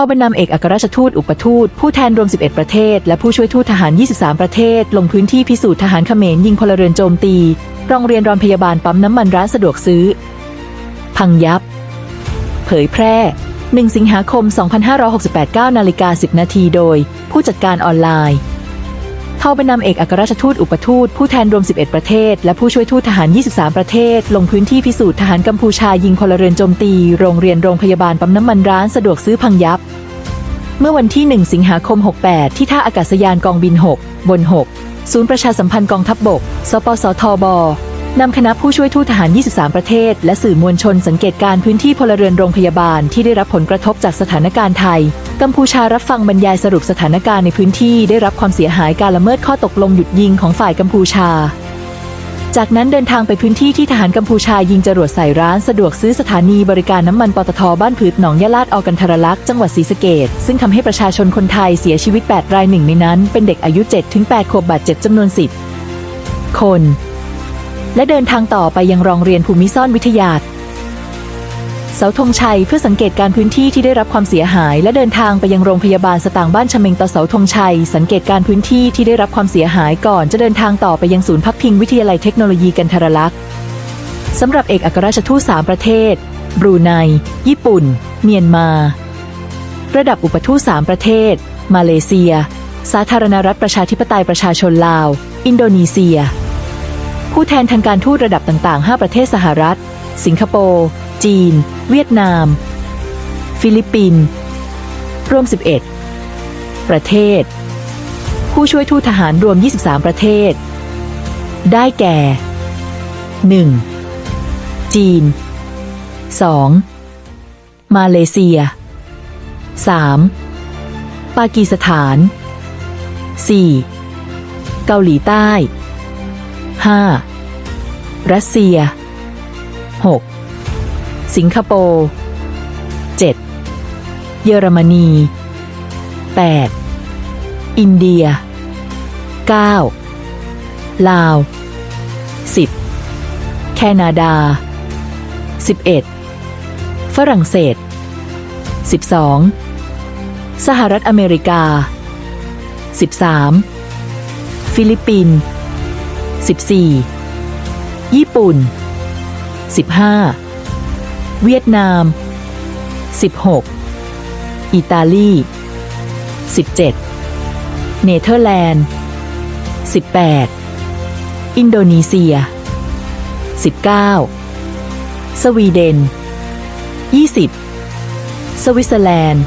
อบันนำเอกอัครราชทูตอุปทูต ผู้แทนรวม 11 ประเทศ และผู้ช่วยทูตทหาร 23 ประเทศ ลงพื้นที่พิสูจน์ทหารเขมรยิงพลเรือนโจมตีโรงเรียนรอนพยาบาลปั๊มน้ำมันร้านสะดวกซื้อ พังยับ เผยแพร่ 1 สิงหาคม 2568 9นาฬิกา10 นาทีโดย ผู้จัดการออนไลน์ เข้าไปนำเอกอัครราชทูตอุปทูตผู้แทนรวม 11 ประเทศ และผู้ช่วยทูตทหาร 23 ประเทศ ลงพื้นที่พิสูจน์ทหารกัมพูชายิงพลเรือนโจมตี โรงเรียนโรงพยาบาลปั๊มน้ำมันร้านสะดวกซื้อพังยับ เมื่อวันที่ 1 สิงหาคม 68 ที่ท่าอากาศยานกองบิน 6 บน 6 ศูนย์ประชาสัมพันธ์กองทัพบบก สปสทบ นำคณะผู้ช่วยทูตทหาร 23 ประเทศ และสื่อมวลชนสังเกตการณ์พื้นที่พลเรือนโรงพยาบาลที่ได้รับผลกระทบจากสถานการณ์ไทย กัมพูชารับฟังบรรยายสรุปสถานการณ์ในพื้นที่ได้รับความเสียหายการละเมิดข้อตกลงหยุดยิงของฝ่ายกัมพูชา จากนั้นเดินทางไปพื้นที่ที่ทหารกัมพูชายิงจรวดใส่ร้านสะดวกซื้อสถานีบริการน้ำมันปตทบ้านผืดหนองยะลาดออกันทรลักษณ์จังหวัดศรีสะเกดซึ่งทำให้ประชาชนคนไทยเสียชีวิต 8 รายหนึ่งในนั้น เป็นเด็กอายุ 7-8 ขวบบาดเจ็บจำนวน 10 คน และเดินทางต่อไปยังโรงเรียนภูมิซ่อนวิทยาเสาธงชัยเพื่อสังเกตการพื้นที่ที่ได้รับความเสียหาย และเดินทางไปยังโรงพยาบาลสตางบ้านชเมงต่อเสาธงชัย สังเกตการพื้นที่ที่ได้รับความเสียหายก่อนจะเดินทางต่อไปยังศูนย์พักพิงวิทยาลัยเทคโนโลยีกันทรลักษณ์สำหรับเอกอัครราชทูตสามประเทศ บรูไน ญี่ปุ่น เมียนมา ระดับอุปทูตสามประเทศ มาเลเซีย สาธารณรัฐประชาธิปไตยประชาชนลาว อินโดนีเซีย ผู้แทนทางการทูตระดับต่างๆ 5 ประเทศสหรัฐ สิงคโปร์ จีน เวียดนาม ฟิลิปปินส์รวม 11 ประเทศ ผู้ช่วยทูตทหารรวม 23 ประเทศ ได้แก่ 1. จีน 2. มาเลเซีย 3. ปากีสถาน 4. เกาหลีใต้ 5. รัสเซีย 6. สิงคโปร์ 7. เยอรมนี 8. อินเดีย 9. ลาว 10. แคนาดา 11. ฝรั่งเศส 12. สหรัฐอเมริกา 13. ฟิลิปปินส์ 14. ญี่ปุ่น 15. เวียดนาม 16. อิตาลี 17. เนเธอร์แลนด์ 18. อินโดนีเซีย 19. สวีเดน 20. สวิตเซอร์แลนด์